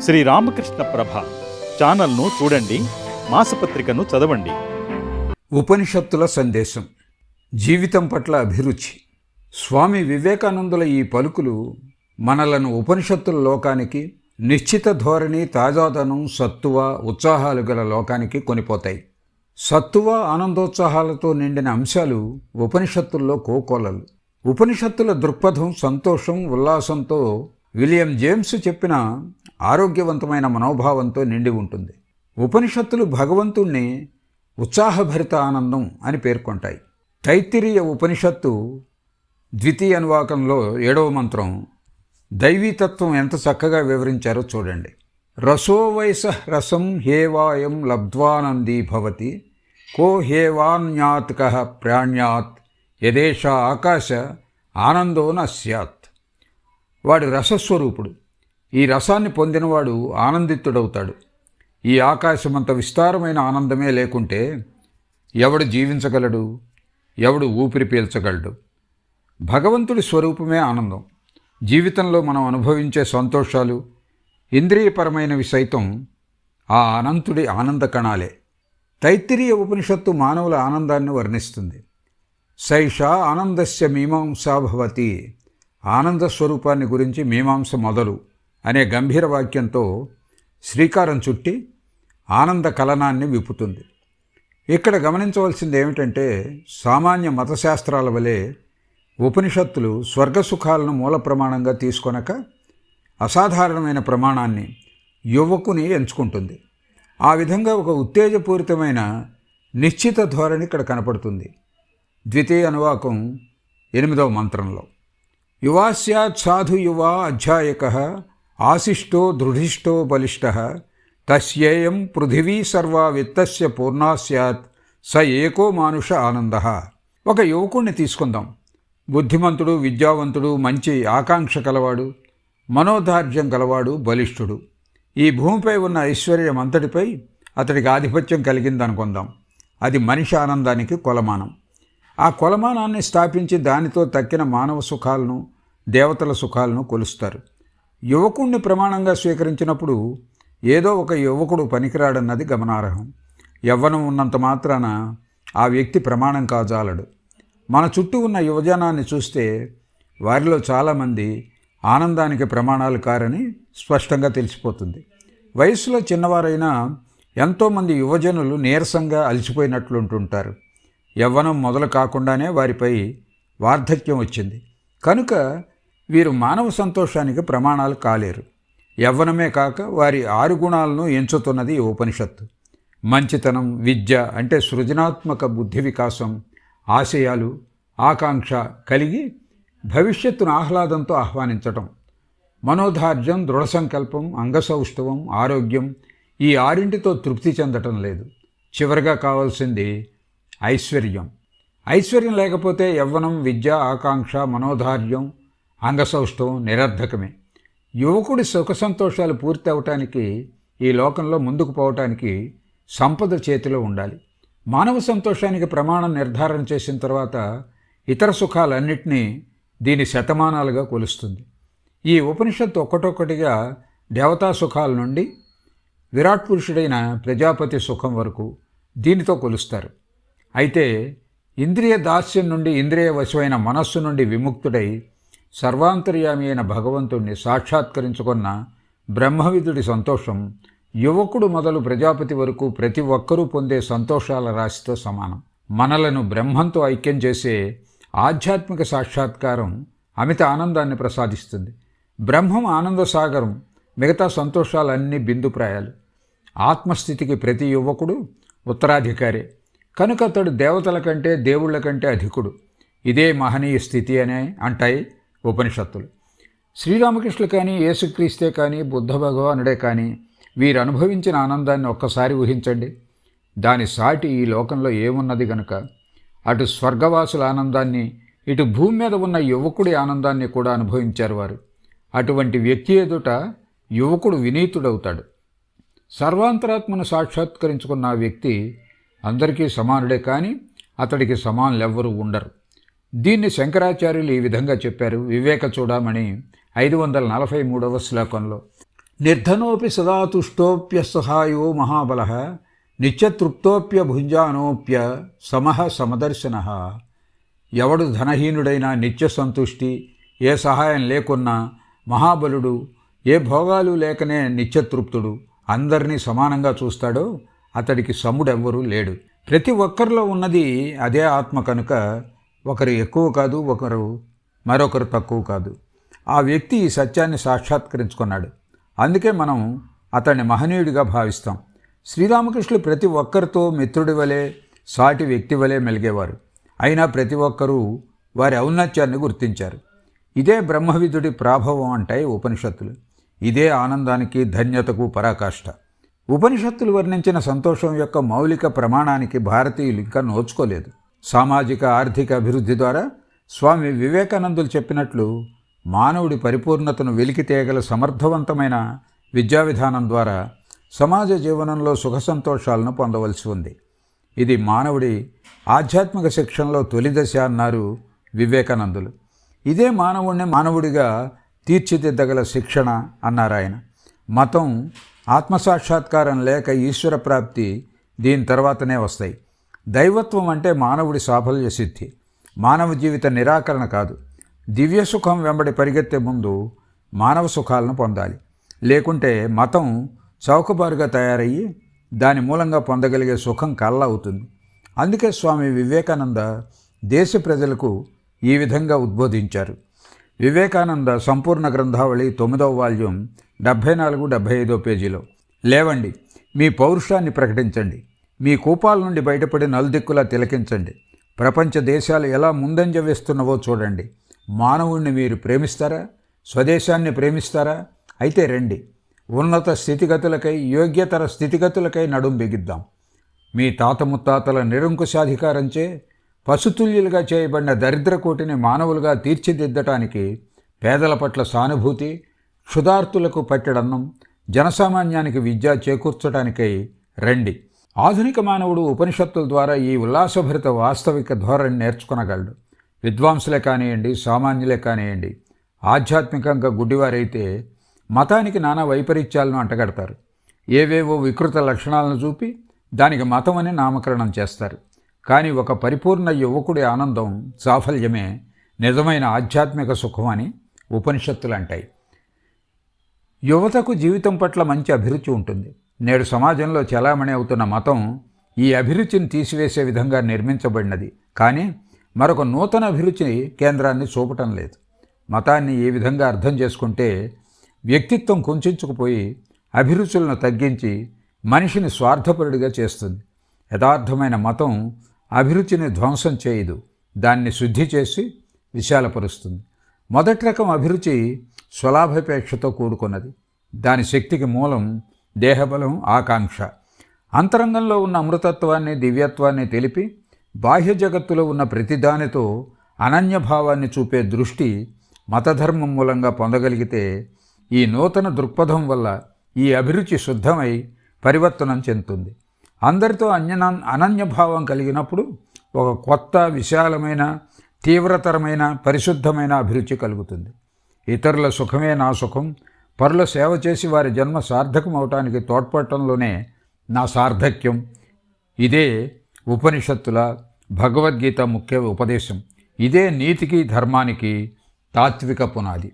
శ్రీ రామకృష్ణ ప్రభ ఛానల్ను చూడండి మాసపత్రికను చదవండి. ఉపనిషత్తుల సందేశం. జీవితం పట్ల అభిరుచి. స్వామి వివేకానందుల ఈ పలుకులు మనలను ఉపనిషత్తుల లోకానికి నిశ్చిత ధోరణి తాజాదనం సత్తువ ఉత్సాహాలు గల లోకానికి కొనిపోతాయి. సత్తువ ఆనందోత్సాహాలతో నిండిన అంశాలు ఉపనిషత్తుల్లో కోకోలలు. ఉపనిషత్తుల దృక్పథం సంతోషం ఉల్లాసంతో విలియం జేమ్స్ చెప్పిన ఆరోగ్యవంతమైన మనోభావంతో నిండి ఉంటుంది. ఉపనిషత్తులు భగవంతుణ్ణి ఉత్సాహభరిత ఆనందం అని పేర్కొంటాయి. తైత్తిరీయ ఉపనిషత్తు ద్వితీయ అనువాకంలో ఏడవ మంత్రం దైవీతత్వం ఎంత చక్కగా వివరించారో చూడండి. రసోవైస రసం హేవాయం లబ్ధ్వానందీ భవతి కో హేవాన్యాత్ కహ ప్రాణ్యాత్ యదేష ఆకాశ ఆనందో న స్యాత్. వాడు రసస్వరూపుడు. ఈ రసాన్ని పొందినవాడు ఆనందితుడవుతాడు. ఈ ఆకాశమంత విస్తారమైన ఆనందమే లేకుంటే ఎవడు జీవించగలడు? ఎవడు ఊపిరి పీల్చగలడు? భగవంతుడి స్వరూపమే ఆనందం. జీవితంలో మనం అనుభవించే సంతోషాలు ఇంద్రియపరమైనవి సైతం ఆ అనంతుడి ఆనంద కణాలే. తైత్తిరీయ ఉపనిషత్తు మానవుల ఆనందాన్ని వర్ణిస్తుంది. సైషా ఆనందస్య మీమాంసా భవతి. ఆనంద స్వరూపాన్ని గురించి మీమాంస మొదలు అనే గంభీర వాక్యంతో శ్రీకారం చుట్టి ఆనంద కలనాన్ని విప్పుతుంది. ఇక్కడ గమనించవలసింది ఏమిటంటే సామాన్య మతశాస్త్రాల వలె ఉపనిషత్తులు స్వర్గ సుఖాలను మూల ప్రమాణంగా తీసుకొనక అసాధారణమైన ప్రమాణాన్ని యువకుని ఎంచుకుంటుంది. ఆ విధంగా ఒక ఉత్తేజపూరితమైన నిశ్చిత ధోరణి ఇక్కడ కనపడుతుంది. ద్వితీయ అనువాకం ఎనిమిదవ మంత్రంలో. యువా స్యాత్ సాధు యువా అధ్యాయక ఆశిష్టో దృఢిష్టో బలిష్ట తస్యేయం పృథివీ సర్వా విత్తస్య పూర్ణా స్యాత్ స ఏకో మానుష ఆనంద. ఒక యువకుణ్ణి తీసుకుందాం. బుద్ధిమంతుడు విద్యావంతుడు మంచి ఆకాంక్ష కలవాడు మనోదార్ఢ్యం కలవాడు బలిష్ఠుడు. ఈ భూమిపై ఉన్న ఐశ్వర్యం అంతటిపై అతడికి ఆధిపత్యం కలిగిందనుకుందాం. అది మనిషి ఆనందానికి కొలమానం. ఆ కొలమానాన్ని స్థాపించి దానితో తక్కిన మానవ సుఖాలను దేవతల సుఖాలను కొలుస్తారు. యువకుణ్ణి ప్రమాణంగా స్వీకరించినప్పుడు ఏదో ఒక యువకుడు పనికిరాడన్నది గమనార్హం. యవ్వనం ఉన్నంత మాత్రాన ఆ వ్యక్తి ప్రమాణం కాజాలడు. మన చుట్టూ ఉన్న యువజనాన్ని చూస్తే వారిలో చాలామంది ఆనందానికి ప్రమాణాలు కారని స్పష్టంగా తెలిసిపోతుంది. వయసులో చిన్నవారైనా ఎంతోమంది యువజనులు నీరసంగా అలసిపోయినట్లుంటుంటారు. యవ్వనం మొదలు కాకుండానే వారిపై వార్ధక్యం వచ్చింది. కనుక వీరు మానవ సంతోషానికి ప్రమాణాలు కాలేరు. యవ్వనమే కాక వారి ఆరు గుణాలను ఎంచుతున్నది ఉపనిషత్తు. మంచితనం విద్య అంటే సృజనాత్మక బుద్ధి వికాసం ఆశయాలు ఆకాంక్ష కలిగి భవిష్యత్తును ఆహ్లాదంతో ఆహ్వానించటం. మనోధార్యం దృఢ సంకల్పం అంగసౌష్ఠవం ఆరోగ్యం ఈ ఆరింటితో తృప్తి చెందటం లేదు. చివరిగా కావాల్సింది ఐశ్వర్యం. ఐశ్వర్యం లేకపోతే యవ్వనం విద్య ఆకాంక్ష మనోధార్యం అంగసౌష్ఠవం నిరర్ధకమే. యువకుడి సుఖ సంతోషాలు పూర్తి అవటానికి ఈ లోకంలో ముందుకు పోవటానికి సంపద చేతిలో ఉండాలి. మానవ సంతోషానికి ప్రమాణం నిర్ధారణ చేసిన తర్వాత ఇతర సుఖాలన్నింటినీ దీని శతమానాలుగా కొలుస్తుంది. ఈ ఉపనిషత్తు ఒక్కటొక్కటిగా దేవతా సుఖాల నుండి విరాట్ పురుషుడైన ప్రజాపతి సుఖం వరకు దీనితో కొలుస్తారు. అయితే ఇంద్రియ దాస్యం నుండి ఇంద్రియ వశమైన మనస్సు నుండి విముక్తుడై సర్వాంతర్యామి అయిన భగవంతుణ్ణి సాక్షాత్కరించుకున్న బ్రహ్మవిధుడి సంతోషం యువకుడు మొదలు ప్రజాపతి వరకు ప్రతి ఒక్కరూ పొందే సంతోషాల రాశితో సమానం. మనలను బ్రహ్మంతో ఐక్యం చేసే ఆధ్యాత్మిక సాక్షాత్కారం అమిత ఆనందాన్ని ప్రసాదిస్తుంది. బ్రహ్మం ఆనంద సాగరం మిగతా సంతోషాలన్నీ బిందుప్రాయాలు. ఆత్మస్థితికి ప్రతి యువకుడు ఉత్తరాధికారి. కనుక అతడు దేవతల కంటే దేవుళ్ళ కంటే అధికుడు. ఇదే మహనీయ స్థితి అనే అంటాయి ఉపనిషత్తులు. శ్రీరామకృష్ణులు కానీ యేసుక్రీస్తే కానీ బుద్ధ భగవానుడే కానీ వీరు అనుభవించిన ఆనందాన్ని ఒక్కసారి ఊహించండి. దాని సాటి ఈ లోకంలో ఏమున్నది గనుక? అటు స్వర్గవాసుల ఆనందాన్ని ఇటు భూమి మీద ఉన్న యువకుడి ఆనందాన్ని కూడా అనుభవించారు వారు. అటువంటి వ్యక్తి ఎదుట యువకుడు వినీతుడవుతాడు. సర్వాంతరాత్మను సాక్షాత్కరించుకున్న ఆ వ్యక్తి అందరికీ సమానుడే కానీ అతడికి సమానులెవ్వరూ ఉండరు. దీన్ని శంకరాచార్యులు ఈ విధంగా చెప్పారు. వివేక చూడమని ఐదు వందల నలభై మూడవ శ్లోకంలో నిర్ధనోపి సదా తుష్టోప్య సహాయో మహాబల నిత్యతృప్తోప్య భుంజానోప్య సమః సమదర్శన. ఎవడు ధనహీనుడైనా నిత్య సంతుష్టి ఏ సహాయం లేకున్నా మహాబలుడు ఏ భోగాలు లేకనే నిత్యతృప్తుడు అందరినీ సమానంగా చూస్తాడో అతడికి సముడెవ్వరూ లేడు. ప్రతి ఒక్కరిలో ఉన్నది అదే ఆత్మ కనుక ఒకరు ఎక్కువ కాదు ఒకరు మరొకరు తక్కువ కాదు. ఆ వ్యక్తి ఈ సత్యాన్ని సాక్షాత్కరించుకున్నాడు. అందుకే మనం అతన్ని మహనీయుడిగా భావిస్తాం. శ్రీరామకృష్ణులు ప్రతి ఒక్కరితో మిత్రుడి వలె సాటి వ్యక్తి వలె మెలిగేవారు. అయినా ప్రతి ఒక్కరూ వారి ఔన్నత్యాన్ని గుర్తించారు. ఇదే బ్రహ్మవిధుడి ప్రాభవం అంటాయి ఉపనిషత్తులు. ఇదే ఆనందానికి ధన్యతకు పరాకాష్ట. ఉపనిషత్తులు వర్ణించిన సంతోషం యొక్క మౌలిక ప్రమాణానికి భారతీయులు ఇంకా నోచుకోలేదు. సామాజిక ఆర్థిక అభివృద్ధి ద్వారా స్వామి వివేకానందులు చెప్పినట్లు మానవుడి పరిపూర్ణతను వెలికి తేగల సమర్థవంతమైన విద్యా విధానం ద్వారా సమాజ జీవనంలో సుఖ సంతోషాలను పొందవలసి ఉంది. ఇది మానవుడి ఆధ్యాత్మిక శిక్షణలో తొలి దశ అన్నారు వివేకానందులు. ఇదే మానవుడిని మానవుడిగా తీర్చిదిద్దగల శిక్షణ అన్నారు ఆయన. మతం ఆత్మసాక్షాత్కారం లేక ఈశ్వర ప్రాప్తి దీని తర్వాతనే వస్తాయి. దైవత్వం అంటే మానవుడి సాఫల్య సిద్ధి. మానవ జీవిత నిరాకరణ కాదు. దివ్య సుఖం వెంబడి పరిగెత్తే ముందు మానవ సుఖాలను పొందాలి. లేకుంటే మతం చౌకబారుగా తయారయ్యి దాని మూలంగా పొందగలిగే సుఖం కళ్ళ అవుతుంది. అందుకే స్వామి వివేకానంద దేశ ప్రజలకు ఈ విధంగా ఉద్బోధించారు. వివేకానంద సంపూర్ణ గ్రంథావళి తొమ్మిదవ వాల్యూం డెబ్భై నాలుగు డెబ్భై ఐదో పేజీలో. లేవండి మీ పౌరుషాన్ని ప్రకటించండి. మీ కూపాల నుండి బయటపడి నలుదిక్కులా తిలకించండి. ప్రపంచ దేశాలు ఎలా ముందంజ వేస్తున్నవో చూడండి. మానవుణ్ణి మీరు ప్రేమిస్తారా? స్వదేశాన్ని ప్రేమిస్తారా? అయితే రండి. ఉన్నత స్థితిగతులకై యోగ్యతర స్థితిగతులకై నడుం బిగిద్దాం. మీ తాత ముత్తాతల నిరంకుశాధికారంచే పశుతుల్యులుగా చేయబడిన దరిద్రకోటిని మానవులుగా తీర్చిదిద్దటానికి పేదల పట్ల సానుభూతి క్షుధార్తులకు పట్టెడన్నం జనసామాన్యానికి విద్య చేకూర్చడానికై రండి. ఆధునిక మానవుడు ఉపనిషత్తుల ద్వారా ఈ ఉల్లాసభరిత వాస్తవిక ధోరణి నేర్చుకునగలడు. విద్వాంసులే కానివ్వండి సామాన్యులే కానివ్వండి ఆధ్యాత్మికంగా గుడ్డివారైతే మతానికి నానా వైపరీత్యాలను అంటగడతారు. ఏవేవో వికృత లక్షణాలను చూపి దానికి మతం అని నామకరణం చేస్తారు. కానీ ఒక పరిపూర్ణ యువకుడి ఆనందం సాఫల్యమే నిజమైన ఆధ్యాత్మిక సుఖం అని ఉపనిషత్తులు అంటాయి యువతకు జీవితం పట్ల మంచి అభిరుచి ఉంటుంది. నేడు సమాజంలో చలామణి అవుతున్న మతం ఈ అభిరుచిని తీసివేసే విధంగా నిర్మించబడినది. కానీ మరొక నూతన అభిరుచి కేంద్రాన్ని చూపటం లేదు. మతాన్ని ఏ విధంగా అర్థం చేసుకుంటే వ్యక్తిత్వం కుంచుకుపోయి అభిరుచులను తగ్గించి మనిషిని స్వార్థపరుడిగా చేస్తుంది. యథార్థమైన మతం అభిరుచిని ధ్వంసం చేయదు. దాన్ని శుద్ధి చేసి విశాలపరుస్తుంది. మొదటి రకం అభిరుచి స్వలాభాపేక్షతో కూడుకున్నది. దాని శక్తికి మూలం దేహబలం ఆకాంక్ష. అంతరంగంలో ఉన్న అమృతత్వాన్ని దివ్యత్వాన్ని తెలిపి బాహ్య జగత్తులో ఉన్న ప్రతిదానితో అనన్యభావాన్ని చూపే దృష్టి మతధర్మం మూలంగా పొందగలిగితే ఈ నూతన దృక్పథం వల్ల ఈ అభిరుచి శుద్ధమై పరివర్తనం చెందుతుంది. అందరితో అన్యన అనన్యభావం కలిగినప్పుడు ఒక కొత్త విశాలమైన తీవ్రతరమైన పరిశుద్ధమైన అభిరుచి కలుగుతుంది. ఇతరుల సుఖమే నా సుఖం పరుల సేవ చేసి వారి జన్మ సార్థకం అవటానికి తోడ్పడటంలోనే నా సార్థక్యం. ఇదే ఉపనిషత్తుల భగవద్గీత ముఖ్య ఉపదేశం. ఇదే నీతికి ధర్మానికి తాత్విక పునాది.